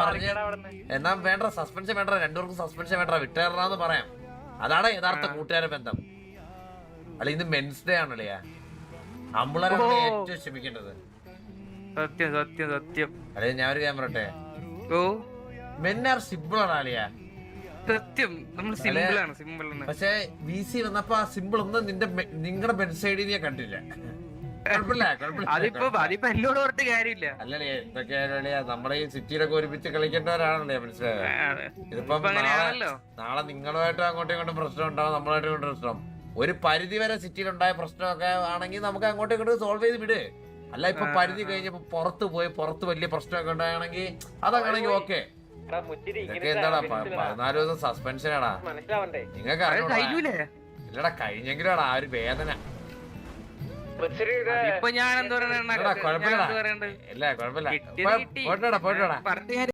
പറഞ്ഞ് എന്നാ വേണ്ട സസ്പെൻഷൻ വേണ്ട രണ്ടുപേർക്കും സസ്പെൻഷൻ വേണ്ട വിട്ടേറാന്ന് പറയാം. അതാണ് യഥാർത്ഥ കൂട്ടുകാര ബന്ധം. അല്ല ഇന്ന് മെൻസ് ഡേ ആണല്ലേ? അമ്പളരാണ്. ഏറ്റവും ക്ഷമിക്കേണ്ടത് സത്യം സത്യം സത്യം. അല്ലെ ഞാൻ ഒരു ക്യാമറ ഇട്ടെ ഓ. മെൻ ആർ സിമ്പിൾ ആണ് ആളിയാ സത്യം. നമ്മൾ സിമ്പിൾ ആണ് സിമ്പിൾ പക്ഷെ വി സി വന്നപ്പോ ആ സിമ്പിൾ ഒന്നും നിന്റെ നിങ്ങളുടെ ബെഡ് സൈഡിൽ ഞാൻ കണ്ടില്ല. അതിപ്പോ അതിപ്പോ എന്നോട് പറഞ്ഞ കാര്യമില്ല. അല്ലല്ലേ എന്തൊക്കെയായാലും നമ്മുടെ ഈ സിറ്റിയിലൊക്കെ ഒരുമിച്ച് കളിക്കേണ്ടവരാണല്ലേ മനസ്സിലായത് ഇതിപ്പോ നാളെ നാളെ നിങ്ങളുമായിട്ട് അങ്ങോട്ടും ഇങ്ങോട്ടും പ്രശ്നം ഉണ്ടാവും നമ്മളായിട്ട് ഇങ്ങോട്ടും പ്രശ്നം. ഒരു പരിധി വരെ സിറ്റിയിൽ ഉണ്ടായ പ്രശ്നമൊക്കെ ആണെങ്കിൽ നമുക്ക് അങ്ങോട്ടും ഇങ്ങോട്ടും സോൾവ് ചെയ്ത് വിട്. അല്ല ഇപ്പൊ പരിധി കഴിഞ്ഞപ്പോ പുറത്ത് പോയി പുറത്ത് വലിയ പ്രശ്നമൊക്കെ ഉണ്ടായാണെങ്കിൽ അതങ്ങനെങ്കിൽ ഓക്കെ എന്താടാ പതിനാല് ദിവസം സസ്പെൻഷനാടാ മനസ്സിലാവണ്ടേ? നിങ്ങൾക്ക് അറിയില്ലേ ഇല്ലടാ കഴിഞ്ഞെങ്കിലും ആ ഒരു വേദന. ഇപ്പൊ ഞാൻ എന്താ. പറയണ്ടത് ഇല്ല കുഴപ്പമില്ല. പോട്ടോടാ പോട്ടോടാ